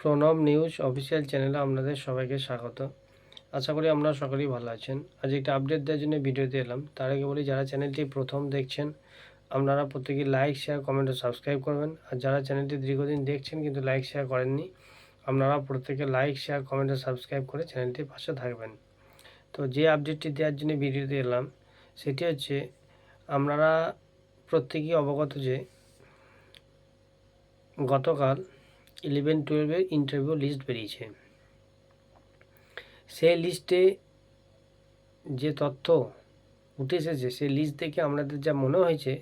Pranab news official চ্যানেলে আপনাদের সবাইকে স্বাগত। আশা করি আপনারা সকলেই ভালো আছেন। আজ একটা আপডেট দেওয়ার জন্য ভিডিওতে এলাম। তার আগে বলি, যারা চ্যানেলটি প্রথম দেখছেন, আপনারা প্রত্যেকেই লাইক শেয়ার কমেন্ট ও সাবস্ক্রাইব করবেন। আর যারা চ্যানেলটি দীর্ঘদিন দেখছেন কিন্তু লাইক শেয়ার করেননি, আপনারা প্রত্যেকে লাইক শেয়ার কমেন্ট ও সাবস্ক্রাইব করে চ্যানেলটির পাশে থাকবেন। তো যে আপডেটটি দেওয়ার জন্য ভিডিওতে এলাম, সেটি হচ্ছে, আপনারা প্রত্যেকেই অবগত যে গতকাল ইলেভেন টুয়েলভের ইন্টারভিউ লিস্ট বেরিয়েছে। সেই লিস্টে যে তথ্য উঠে এসেছে সেই লিস্ট দেখে আমাদের যা মনে হয়েছে,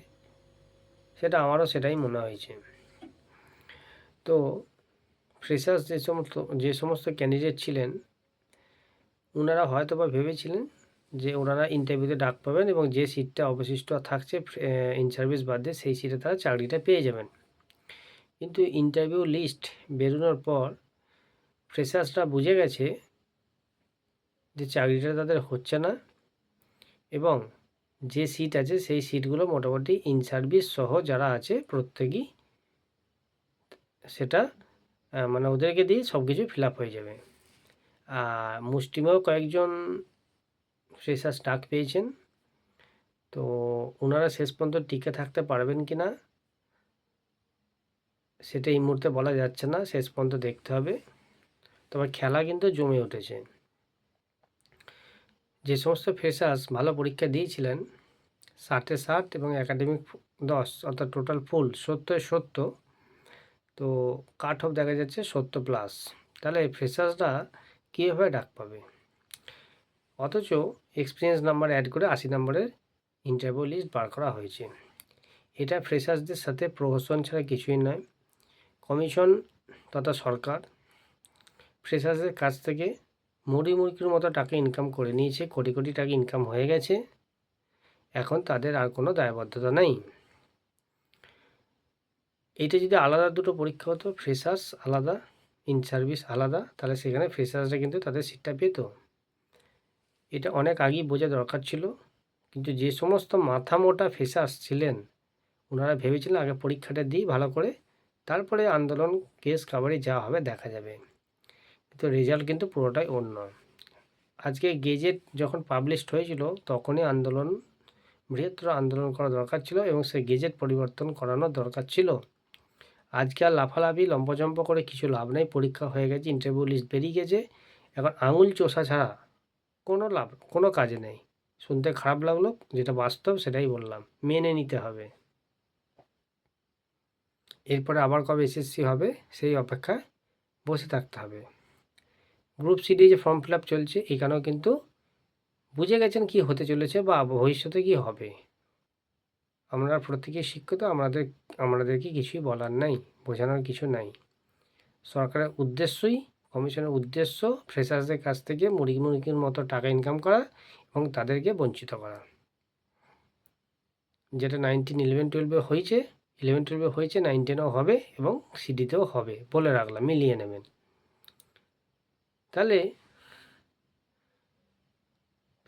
সেটা আমারও সেটাই মনে হয়েছে। তো ফ্রেশার্স যে সমস্ত যে সমস্ত ক্যান্ডিডেট ছিলেন ওনারা হয়তো বা ভেবেছিলেন যে ওনারা ইন্টারভিউতে ডাক পাবেন এবং যে সিটটা অবশিষ্ট থাকছে ইন সার্ভিস বাদ দিয়ে সেই সিটে তারা চাকরিটা পেয়ে যাবেন। কিন্তু ইন্টারভিউ লিস্ট বেরোনোর পর ফ্রেশার্সরা বুঝে গেছে যে চাকরিটা তাদের হচ্ছে না এবং যে সিট আছে সেই সিটগুলো মোটামুটি ইন সার্ভিস সহ যারা আছে প্রত্যেকেই সেটা মানে ওদেরকে দিয়ে সব কিছু ফিল হয়ে যাবে। আর মুষ্টিমেয় কয়েকজন ফ্রেশার্স ডাক পেয়েছেন। তো ওনারা শেষ পর্যন্ত টিকে থাকতে পারবেন কি না সেটা এই মুহূর্তে বলা যাচ্ছে না, শেষ পর্যন্ত দেখতে হবে। তবে খেলা কিন্তু জমে উঠেছে। যে সমস্ত ফ্রেশার্স ভালো পরীক্ষা দিয়েছিলেন, ষাটে ষাট এবং একাডেমিক দশ, অর্থাৎ টোটাল ফুল সত্তর সত্তর, তো কাট অফ দেখা যাচ্ছে সত্তর প্লাস তাহলে ফ্রেশার্সরা কীভাবে ডাক পাবে? অথচ এক্সপিরিয়েন্স নাম্বার অ্যাড করে আশি নম্বরের ইন্টারভিউ লিস্ট বার করা হয়েছে। এটা ফ্রেশার্সদের সাথে প্রহসন ছাড়া কিছুই নয়। কমিশন তথা সরকার ফ্রেশার্সের কাছ থেকে মুড়ি মুড়কির মতো টাকা ইনকাম করে নিয়েছে, কোটি কোটি টাকা ইনকাম হয়ে গেছে। এখন তাদের আর কোনো দায়বদ্ধতা নেই। এইটা যদি আলাদা দুটো পরীক্ষা হতো, ফ্রেশার্স আলাদা ইন সার্ভিস আলাদা, তাহলে সেখানে ফ্রেশার্সরা কিন্তু তাদের সিটটা পেত। এটা অনেক আগেই বোঝা দরকার ছিল, কিন্তু যে সমস্ত মাথা মোটা ফ্রেশার্স ছিলেন, ওনারা ভেবেছিলেন আগে পরীক্ষাটা দিই ভালো করে তারপরে আন্দোলন কেস কাবারি যা হবে দেখা যাবে। কিন্তু রেজাল্ট কিন্তু পুরোটাই অন্য। আজকে গেজেট যখন পাবলিশড হয়েছিল, তখনই আন্দোলন, বৃহত্তর আন্দোলন করা দরকার ছিল এবং সেই গেজেট পরিবর্তন করানোর দরকার ছিল। আজকে আর লাফালাফি লম্পচম্প করে কিছু লাভ নেই, পরীক্ষা হয়ে গেছে ইন্টারভিউ লিস্ট বেরিয়ে গেছে। এখন আঙুল চোষা ছাড়া কোনো লাভ, কোনো কাজে নেই। শুনতে খারাপ লাগল, যেটা বাস্তব সেটাই বললাম। মেনে নিতে হবে। এরপরে আবার কবে এসএসসি হবে, সেই অপেক্ষায় বসে থাকতে হবে। গ্রুপ সিডি যে ফর্ম ফিল আপ চলছে, এখানেও কিন্তু বুঝে গেছেন কি হতে চলেছে বা ভবিষ্যতে কি হবে। আমরা প্রত্যেকেই শিক্ষিত, আমাদের আমাদেরকে কিছুই বলার নাই, বোঝানোর কিছু নাই। সরকারের উদ্দেশ্যই, কমিশনের উদ্দেশ্য ফ্রেশার্সদের কাছ থেকে মুরগি মুরগির মতো টাকা ইনকাম করা এবং তাদেরকে বঞ্চিত করা। যেটা নাইনটিন ইলেভেন টুয়েলভে হয়েছে ইলেভেন টুয়েলভে হয়েছে নাইন টেনও হবে এবং সিডিতেও হবে। বলে রাখলাম, মিলিয়ে নেবেন। তাহলে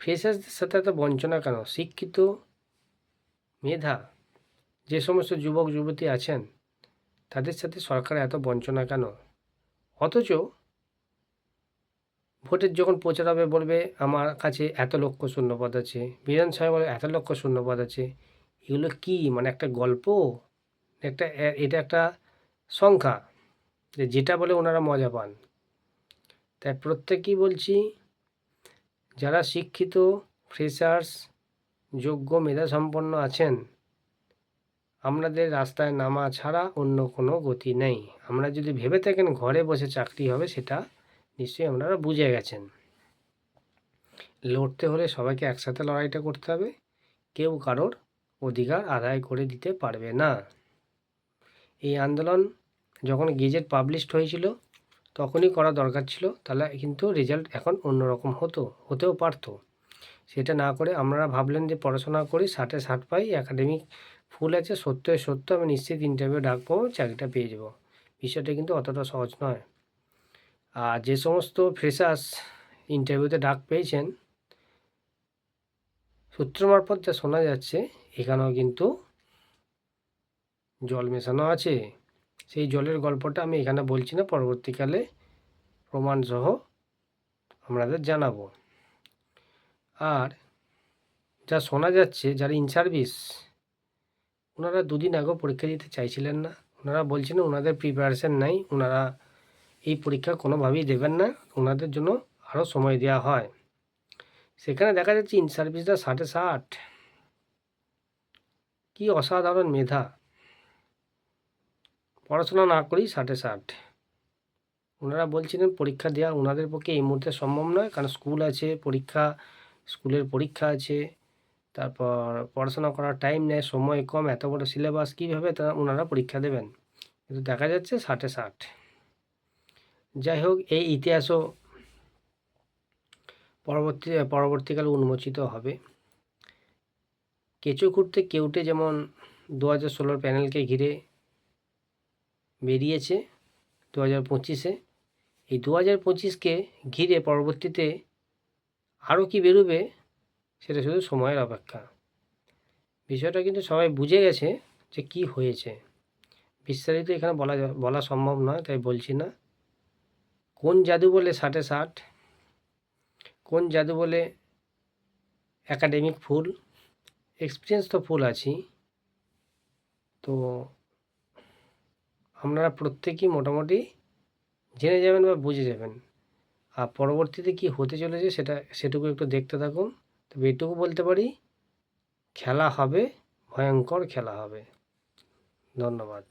ফ্রেশার্সদের সাথে এত বঞ্চনা কেন? শিক্ষিত মেধা, যে সমস্ত যুবক, যুবতী আছেন, তাদের সাথে সরকার এত বঞ্চনা কেন? অথচ ভোটের যখন প্রচার হবে, বলবে আমার কাছে এত লক্ষ শূন্যপদ আছে, বিধানসভায় বলে এত লক্ষ শূন্যপদ আছে, এগুলো কি? মানে একটা গল্প? একটা এটা একটা সংখ্যা, যে যেটা বলে ওনারা মজা পান। তাই প্রত্যেকেই বলছি, যারা শিক্ষিত, ফ্রেশার্স, যোগ্য, মেধাসম্পন্ন আছেন, আপনাদের রাস্তায় নামা ছাড়া অন্য কোনো গতি নেই। আমরা যদি ভেবে থাকেন ঘরে বসে চাকরি হবে, সেটা নিশ্চয়ই আপনারা বুঝে গেছেন। লড়তে হলে সবাইকে একসাথে লড়াইটা করতে হবে। কেউ কারোর অধিকার আদায় করে দিতে পারবে না। এই আন্দোলন যখন গেজেট পাবলিশড হয়েছিল, তখনই করা দরকার ছিল, তাহলে কিন্তু রেজাল্ট এখন অন্যরকম হতো, হতেও পারতো। সেটা না করে আমরা ভাবলেন যে পড়াশোনা করি, ষাটে ষাট পাই একাডেমিক ফুল আছে সত্তরে সত্য, আমি নিশ্চিত ইন্টারভিউ ডাক পাবো, চাকরিটা পেয়ে যাব। বিষয়টা কিন্তু অতটা সহজ নয়। আর যে সমস্ত ফ্রেশার্স ইন্টারভিউতে ডাক পেয়েছেন, সূত্র মারফত যা শোনা যাচ্ছে, এখানেও কিন্তু জল মেশানো আছে। সেই জলের গল্পটা আমি এখানে বলছি না, পরবর্তীকালে প্রমাণসহ আপনাদের জানাব। আর যা শোনা যাচ্ছে, যারা ইন সার্ভিস ওনারা দুদিন আগেও পরীক্ষা দিতে চাইছিলেন না। ওনারা বলছেন ওনাদের প্রিপারেশান নাই, ওনারা এই পরীক্ষা কোনোভাবেই দেবেন না, ওনাদের জন্য আরও সময় দেওয়া হয়। সেখানে দেখা যাচ্ছে ইন সার্ভিসটা ষাটে ষাট। কী অসাধারণ মেধা। পড়াশোনা না করেই ষাটে ষাট। ওনারা বলছিলেন পরীক্ষা দেওয়া ওনাদের পক্ষে এই মুহূর্তে সম্ভব নয়, কারণ স্কুল আছে, পরীক্ষা, স্কুলের পরীক্ষা আছে, তারপর পড়াশোনা করার টাইম নেয় সময় কম, এত বড় সিলেবাস কীভাবে তারা ওনারা পরীক্ষা দেবেন? কিন্তু দেখা যাচ্ছে ষাটে ষাট। যাই হোক, এই ইতিহাসও পরবর্তী, পরবর্তীকালে উন্মোচিত হবে। কেঁচো খুঁড়তে, কেউটে যেমন দু হাজার ষোলোর প্যানেলকে ঘিরে বেরিয়েছে দু হাজার পঁচিশে। এই দু হাজার পঁচিশকে ঘিরে পরবর্তীতে আরও কি বেরোবে সেটা শুধু সময়ের অপেক্ষা। বিষয়টা কিন্তু সবাই বুঝে গেছে যে কি হয়েছে। বিস্তারিত এখানে বলা বলা সম্ভব নয়, তাই বলছি না। কোন জাদু বলে ষাটে ষাট? কোন জাদু বলে একাডেমিক ফুল? এক্সপিরিয়েন্স তো ফুল আছি তো আপনারা প্রত্যেকেই মোটামুটি জেনে যাবেন বা বুঝে যাবেন। আর পরবর্তীতে কি হতে চলেছে সেটা, সেটুকু একটু দেখতে থাকুন। তবে এটুকু বলতে পারি, খেলা হবে, ভয়ঙ্কর খেলা হবে। ধন্যবাদ।